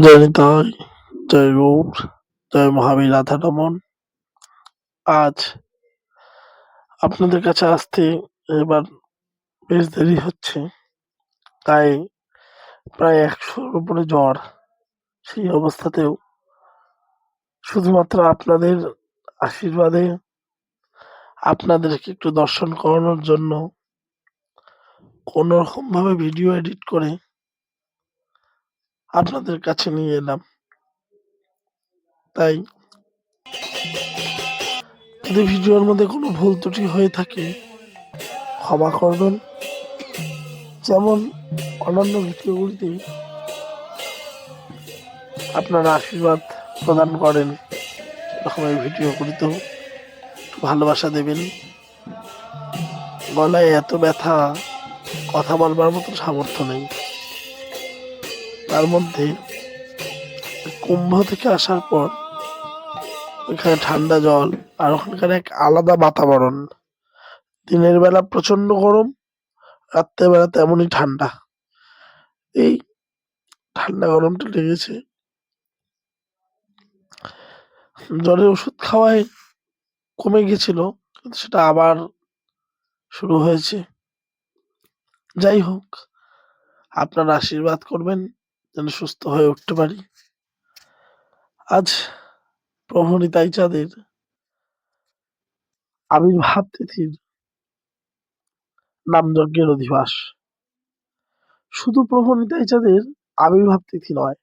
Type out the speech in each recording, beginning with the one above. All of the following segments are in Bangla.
জয় নিতাই জয় গৌর জয় মহাবীর রাধা রমন আজ আপনাদের কাছে আসতে এবার বেশ দেরি হচ্ছে, তাই প্রায় একশোর উপরে জ্বর সেই অবস্থাতেও শুধুমাত্র আপনাদের আশীর্বাদে আপনাদেরকে একটু দর্শন করানোর জন্য কোনো রকম ভিডিও এডিট করে আপনাদের কাছে নিয়ে এলাম। তাই যদি ভিডিওর মধ্যে কোনো ভুল ত্রুটি হয়ে থাকে, ক্ষমা করবেন। যেমন অন্যান্য ভিডিওগুলিতে আপনারা আশীর্বাদ প্রদান করেন এরকম এই ভিডিওগুলিতেও ভালোবাসা দেবেন। গলায় এত ব্যথা, কথা বলবার মতো সামর্থ্য নেই। তার মধ্যে কুম্ভ থেকে আসার পর ওইখানে ঠান্ডা জল আর ওখানকার এক আলাদা বাতাবরণ। দিনের বেলা প্রচণ্ড গরম রাত্রের বেলা তেমনই ঠান্ডা। এই ঠান্ডা গরমটা লেগেছে। জ্বরের ওষুধ খাওয়ায় কমে গেছিল, কিন্তু সেটা আবার শুরু হয়েছে। যাই হোক, আপনারা আশীর্বাদ করবেন যেন সুস্থ হয়ে উঠতে পারি। আজ প্রভু নিতাই চাঁদের আবির্ভাব তিথির নামযজ্ঞের অধিবাস। শুধু প্রভু নিতাই চাঁদের আবির্ভাব তিথি নয়,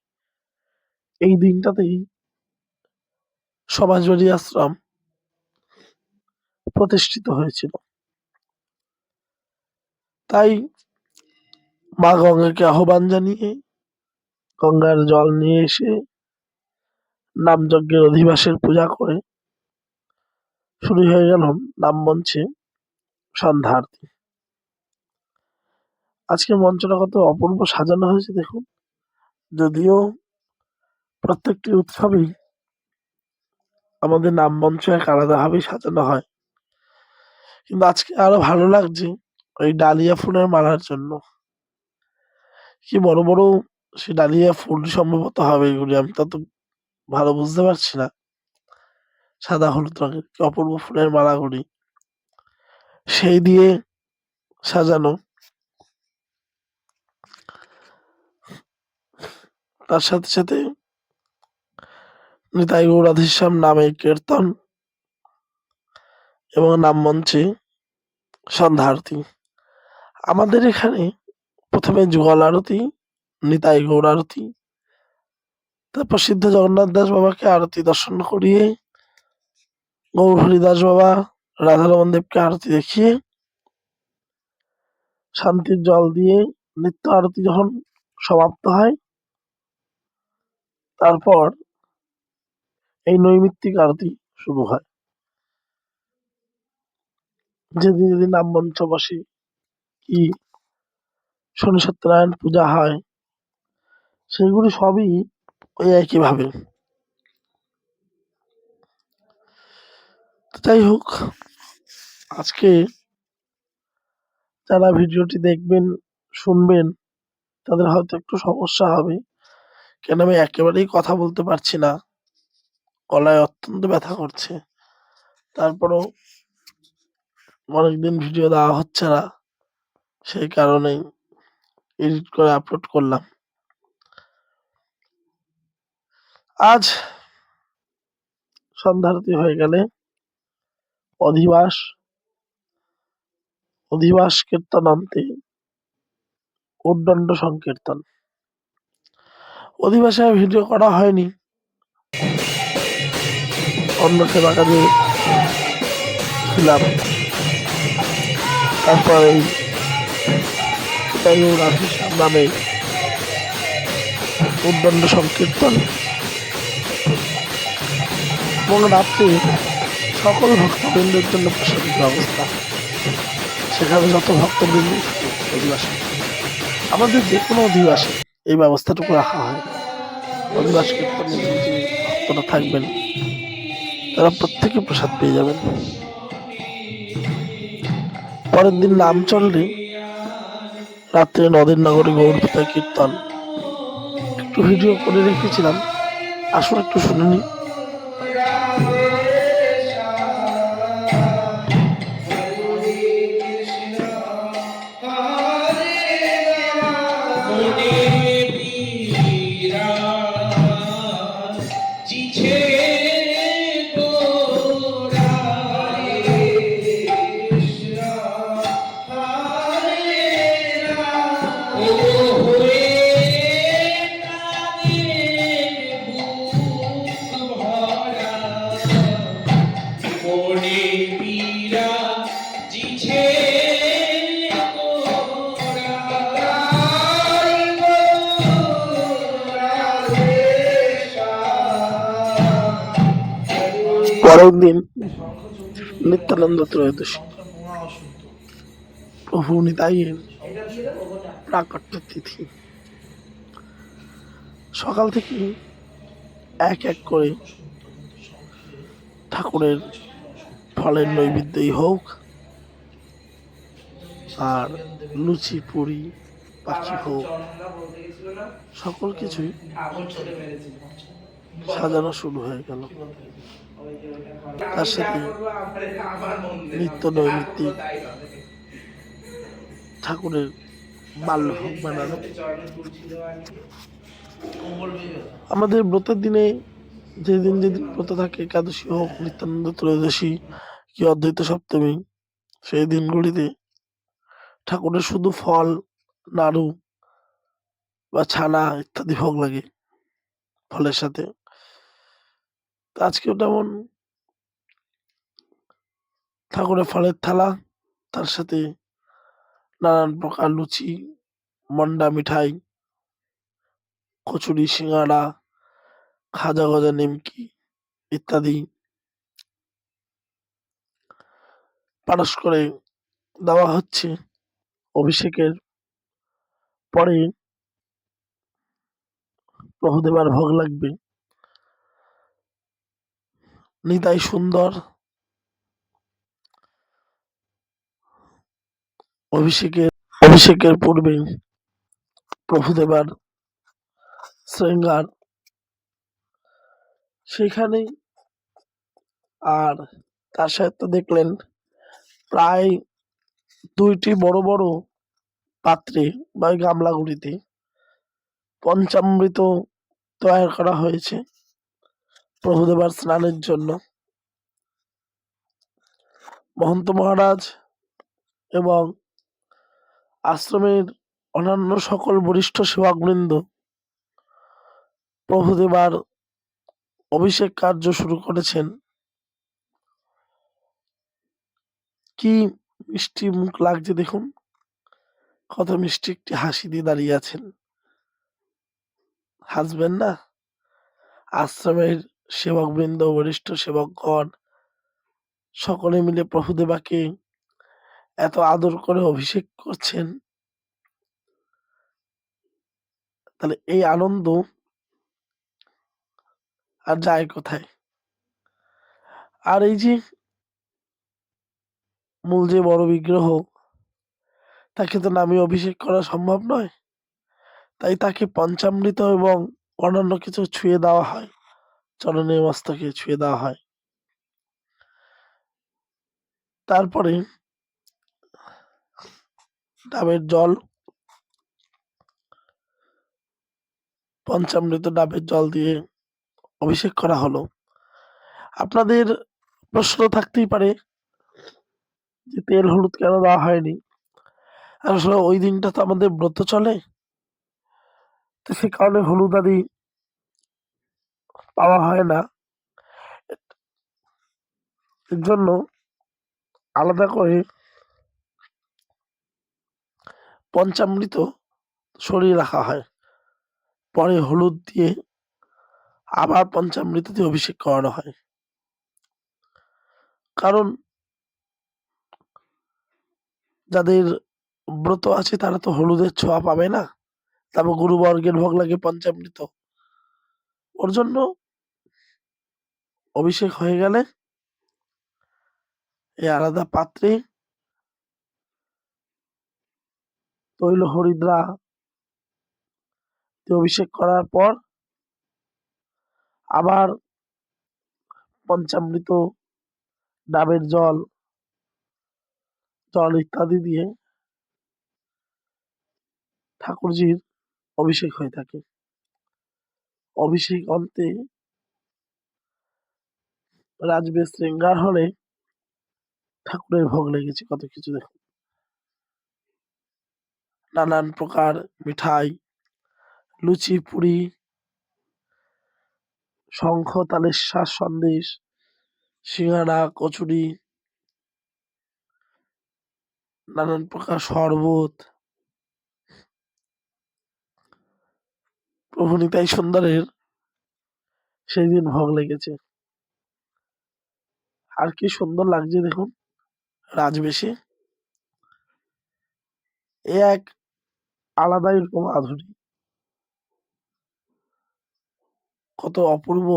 এই দিনটাতেই সমাজবাড়ি আশ্রম প্রতিষ্ঠিত হয়েছিল। তাই মা গঙ্গাকে আহ্বান জানিয়ে গঙ্গার জল নিয়ে এসে নামযজ্ঞের অধিবাসের পূজা করে শুরু হয়ে গেল নাম মঞ্চে সন্ধ্যা আরতি। আজকে মঞ্চটা কত অপূর্ব সাজানো হয়েছে দেখুন। যদিও প্রত্যেকটি উৎসবেই আমাদের নাম মঞ্চ এক আলাদাভাবেই সাজানো হয়। কিন্তু আজকে আরও ভালো লাগছে ওই ডালিয়া ফুলের মালার জন্য। কি বড় বড় সে ডালিয়া ফুল সম্ভবত হবে এগুলি, আমি তত ভালো বুঝতে পারছি না। সাদা হলুদ রঙের কি অপূর্ব ফুলের মালাগুলি সেই দিয়ে সাজানো। তার সাথে সাথে নিতাই গৌরাধেশ্যাম নামে কীর্তন এবং নাম মঞ্চে সন্ধ্যা আরতি। আমাদের এখানে প্রথমে যুগল আরতি নিতাই গৌর আরতি। তারপর সিদ্ধ জগন্নাথ দাস বাবাকে আরতি দর্শন করিয়ে, গৌর হরিদাস বাবা রাধারমন দেবকে আরতি দেখিয়ে, শান্তির জল দিয়ে নিত্য আরতি যখন সমাপ্ত হয়, তারপর এই নৈমিত্তিক আরতি শুরু হয়। যেদিন যেদিন নাম বসে কি শনি সত্যনারায়ণ পূজা হয় সেগুলি সবই ওই একইভাবে। যাই হোক, আজকে যারা ভিডিওটি দেখবেন, শুনবেন, তাদের হয়তো একটু সমস্যা হবে। কেন আমি একেবারেই কথা বলতে পারছি না? গলায় অত্যন্ত ব্যথা করছে। তারপরেও অনেকদিন ভিডিও দেওয়া হচ্ছে না। সেই কারণেই এডিট করে আপলোড করলাম। আজ সন্ধ্যারতি হয়ে গেলে অধিবাস অধিবাস কীর্তনান্তে উদ্দণ্ড সংকীর্তন। অধিবাসে ভিডিও করা হয়নি। অন্য সেবা কাজে ছিলাম। তারপর এই রাধেশ নামে উদ্দণ্ড সংকীর্তন। এবং রাত্রে সকল ভক্তবৃন্দের জন্য প্রসাদের ব্যবস্থা। সেখানে যত ভক্তবৃন্দ অধিবাসী। আমাদের যে কোনো অধিবাসী এই ব্যবস্থাটুকু রাখা হয়। অধিবাস ভক্তরা থাকবেন, তারা প্রত্যেকে প্রসাদ পেয়ে যাবেন। পরের দিন চললে রাত্রে নদের নগরে গৌর কীর্তন। একটু ভিডিও করে রেখেছিলাম। আসলে একটু শুনে নিই। পরের দিন নিত্যানন্দ ত্রয়োদশী। প্রভু নিতাইয়ের প্রাকট্য তিথি। সকাল থেকে এক এক করে ঠাকুরের ফলের নৈবেদ্যই হোক, আর লুচি, পুরি, পাখি হোক, সকল কিছুই সাজানো শুরু হয়ে গেল। তার সাথে নিত্য নৈমিত্তিক ঠাকুরের বাল্য বাল্যভোগ বানানো। আমাদের ব্রতের দিনে যেদিন যেদিন ব্রত থাকে, একাদশী হোক, নিত্যানন্দ ত্রয়োদশী কি অদ্বৈত সপ্তমী, সেই দিনগুলিতে ঠাকুরের শুধু ফল, নাড়ু বা ছানা ইত্যাদি ভোগ লাগে ফলের সাথে। আজকেও তেমন ঠাকুরের ফলের থালা, তার সাথে নানান প্রকার লুচি, মন্ডা মিঠাই, কচুরি, সিঙ্গাড়া, খাজা গজা নিমকি ইত্যাদি। পারস করে দেওয়া হচ্ছে অভিষেকের পরে। প্রভুদেবার ভোগ লাগবে। নিতাই সুন্দর। অভিষেকের অভিষেকের পূর্বে প্রভুদেবার শৃঙ্গার। সেখানে আর তার সাথে দেখলেন প্রায় দুইটি বড় বড় পাত্রে বা গামলাগুলিতে। পঞ্চামৃত তৈরি করা হয়েছে। প্রভুদেবার স্নানের জন্য। মহন্ত মহারাজ এবং আশ্রমের অন্যান্য সকল বরিষ্ঠ সেবকবৃন্দ প্রভুদেবার অভিষেক কার্য শুরু করেছেন। কি মিষ্টি মুখ লাগছে দেখুন। কত মিষ্টি একটি হাসি দিয়ে দাঁড়িয়ে আছেন। হাসবেন না? আশ্রমের সেবকবৃন্দ, বরিষ্ঠ সেবকগণ সকলে মিলে প্রভুদেবাকে এত আদর করে অভিষেক করছেন। তাহলে এই আনন্দ আর যায় কোথায়? আর এই যে মূল যে বড় বিগ্রহ, তাকে তো নামিয়ে অভিষেক করা সম্ভব নয়। তাই তাকে পঞ্চামৃত এবং অন্যান্য কিছু ছুঁয়ে দেওয়া হয়। চরণে মস্তকে ছুঁয়ে দেওয়া হয়। তারপরে ডাবের জল, পঞ্চামৃত ডাবের জল দিয়ে অভিষেক করা হলো। আপনাদের প্রশ্ন থাকতেই পারে যে, তেল হলুদ কেন দেওয়া হয়নি? আসলে ওই দিনটা তো আমাদের ব্রত চলে। তো সে কারণে হলুদ আদি পাওয়া হয় না। এর জন্য আলাদা করে পঞ্চামৃত সরিয়ে রাখা হয়। পরে হলুদ দিয়ে আবার পঞ্চামৃত দিয়ে অভিষেক করানো হয়। কারণ যাদের ব্রত আছে তারা তো হলুদের ছোঁয়া পাবে না। তারপর গুরুবর্গের ভোগ লাগে পঞ্চামৃত। ওর জন্য অভিষেক হয়ে গেলে এই আলাদা পাত্রে তৈল হরিদ্রা অভিষেক করার পর আবার পঞ্চামৃত, ডাবের জল জল ইত্যাদি দিয়ে ঠাকুরজির অভিষেক হয়ে থাকে। অভিষেক অন্তে রাজবেশ শৃঙ্গার হলে ঠাকুরের ভোগ লেগেছে, কত কিছু দেখুন নানান প্রকার মিঠাই, লুচি, পুরি, শঙ্খ তালের শ্বাস সন্দেশ, সিঙ্গারা, কচুরি, নানান প্রকার শরবত। প্রভু নিতাই সুন্দরের সেই দিন ভোগ লেগেছে। আর কি সুন্দর লাগছে দেখুন রাজবেশে। এ এক আলাদাই রকম আধুনিক। কত অপূর্ব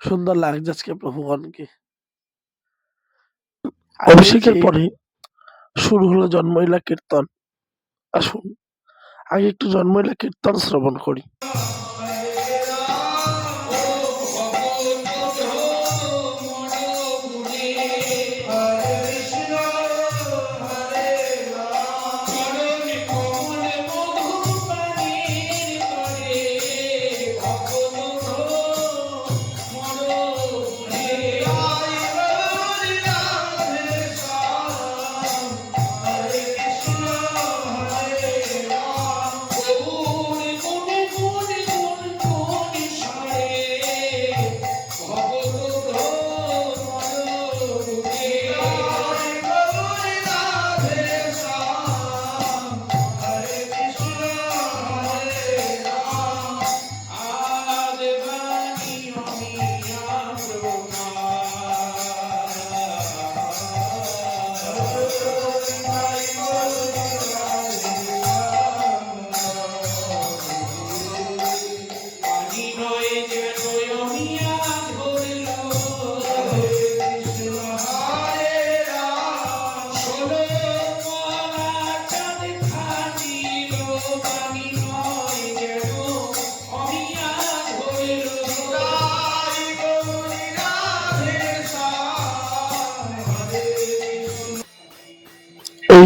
সুন্দর লাগছে আজকে প্রভুগণকে। অভিষেকের পরে শুরু হলো জন্মইলা কীর্তন। আসুন আগে একটু জন্মইলা কীর্তন শ্রবণ করি।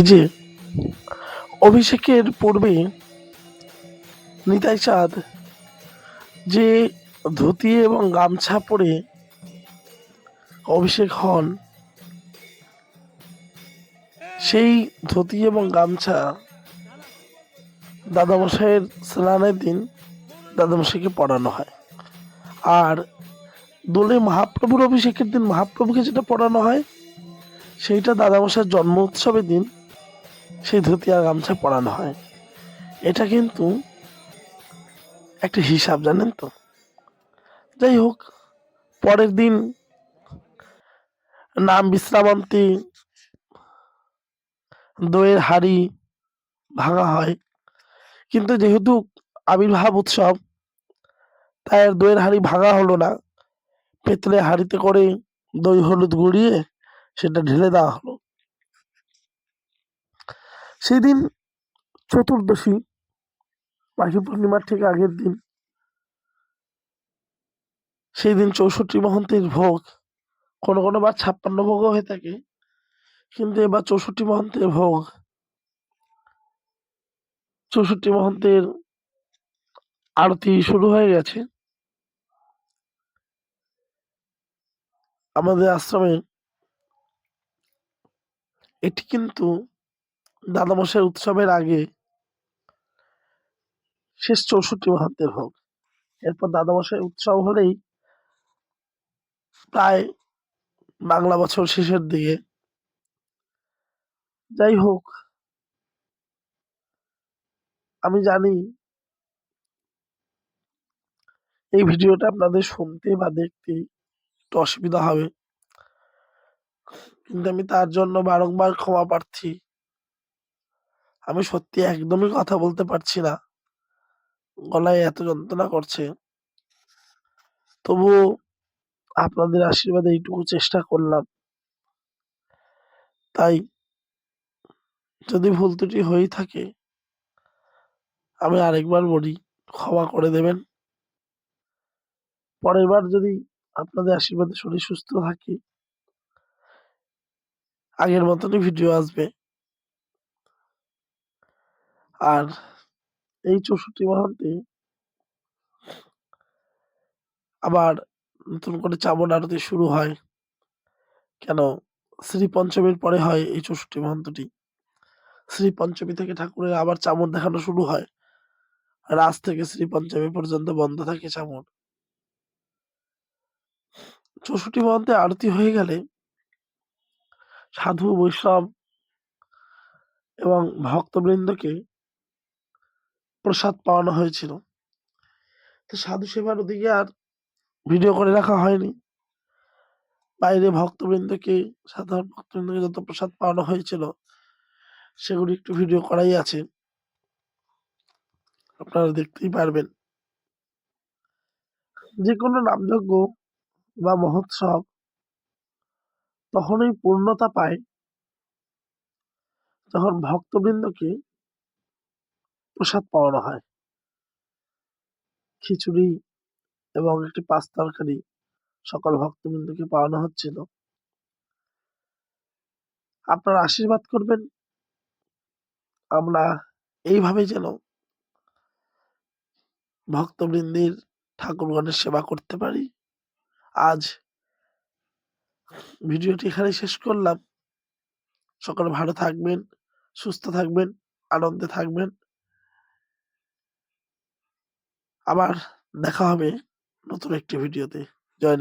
যে অভিষেকের পূর্বে নিতাই চাঁদ যে ধুতি এবং গামছা পরে অভিষেক হন, সেই ধুতি এবং গামছা দাদামশাইয়ের স্নানের দিন দাদামশাইকে পরানো হয়। আর দোলে মহাপ্রভুর অভিষেকের দিন মহাপ্রভুকে যেটা পড়ানো হয়, সেইটা দাদামশাইয়ের জন্ম উৎসবের দিন সেই ধুতি আর গামছা পরানো হয়। এটা কিন্তু একটা হিসাব, জানেন তো? যাই হোক, পরের দিন নাম বিশ্রামান্তি, দইয়ের হাড়ি ভাঙা হয়। কিন্তু যেহেতু আবির্ভাব উৎসব, তাই আর দইয়ের হাড়ি ভাঙা হলো না। পেতলে হাড়িতে করে দই হলুদ গুঁড়িয়ে সেটা ঢেলে দেওয়া হলো। সেদিন চতুর্দশী, মাঘী পূর্ণিমার ঠিক আগের দিন সেই দিন চৌষট্টি মহন্তের ভোগ, কোনো কোনো বার ছাপ্পান্ন ভোগও হয়ে থাকে, কিন্তু এবার চৌষট্টি মহন্তের ভোগ, চৌষট্টি মহন্তের আরতি শুরু হয়ে গেছে। আমাদের আশ্রমে এটি কিন্তু দাদামশাই উৎসবের আগে শেষ চৌষট্টি মহান্তের ভোগ। এরপর দাদামশাই উৎসব হলেই প্রায় বাংলা বছর শেষের দিকে। যাই হোক, আমি জানি এই ভিডিওটা আপনাদের শুনতে বা দেখতে একটু অসুবিধা হবে। কিন্তু আমি তার জন্য বারংবার ক্ষমা প্রার্থী। আমি সত্যি একদমই কথা বলতে পারছি না। গলায় এত যন্ত্রণা করছে। তবুও আপনাদের আশীর্বাদে এইটুকু চেষ্টা করলাম। তাই যদি ভুল ত্রুটি হয়ে থাকে, আমি আরেকবার বলি, ক্ষমা করে দেবেন। পরের বার যদি আপনাদের আশীর্বাদে শরীর সুস্থ থাকে, আগের মতনই ভিডিও আসবে। আর এই চৌষট্টি মহান্তে আবার নতুন করে চামন আরতি শুরু হয়। কেন? শ্রী পঞ্চমীর পরে হয় এই চৌষট্টি মহান্তটি। শ্রী পঞ্চমী থেকে ঠাকুরের আবার চামর দেখানো শুরু হয়। আর আজ থেকে শ্রী পঞ্চমী পর্যন্ত বন্ধ থাকে চামর চৌষট্টি মহান্তে আরতি হয়ে গেলে সাধু, বৈষ্ণব এবং ভক্তবৃন্দকে প্রসাদ পাওয়ানো হয়েছিল। তো সাধু সেবার ওদিকে আর ভিডিও করে রাখা হয়নি। বাইরে ভক্তবৃন্দকে, সাধারণ ভক্তবৃন্দকে যত প্রসাদ পাওয়ানো হয়েছিল, সেগুলি একটু ভিডিও করাই আছে। আপনারা দেখতেই পারবেন। যে কোনো নামযজ্ঞ বা মহোৎসব তখনই পূর্ণতা পায়। যখন ভক্তবৃন্দকে প্রসাদ পাওয়ানো হয়। খিচুড়ি এবং একটি পাঁচ তরকারি সকল ভক্তবৃন্দকে পাওয়ানো হচ্ছিল। আপনারা আশীর্বাদ করবেন। আমরা এইভাবে যেন ভক্তবৃন্দের ঠাকুরগণের সেবা করতে পারি। আজ ভিডিওটি এখানে শেষ করলাম। সকলে ভালো থাকবেন, সুস্থ থাকবেন, আনন্দে থাকবেন। আবার দেখা হবে নতুন একটি ভিডিওতে জয়।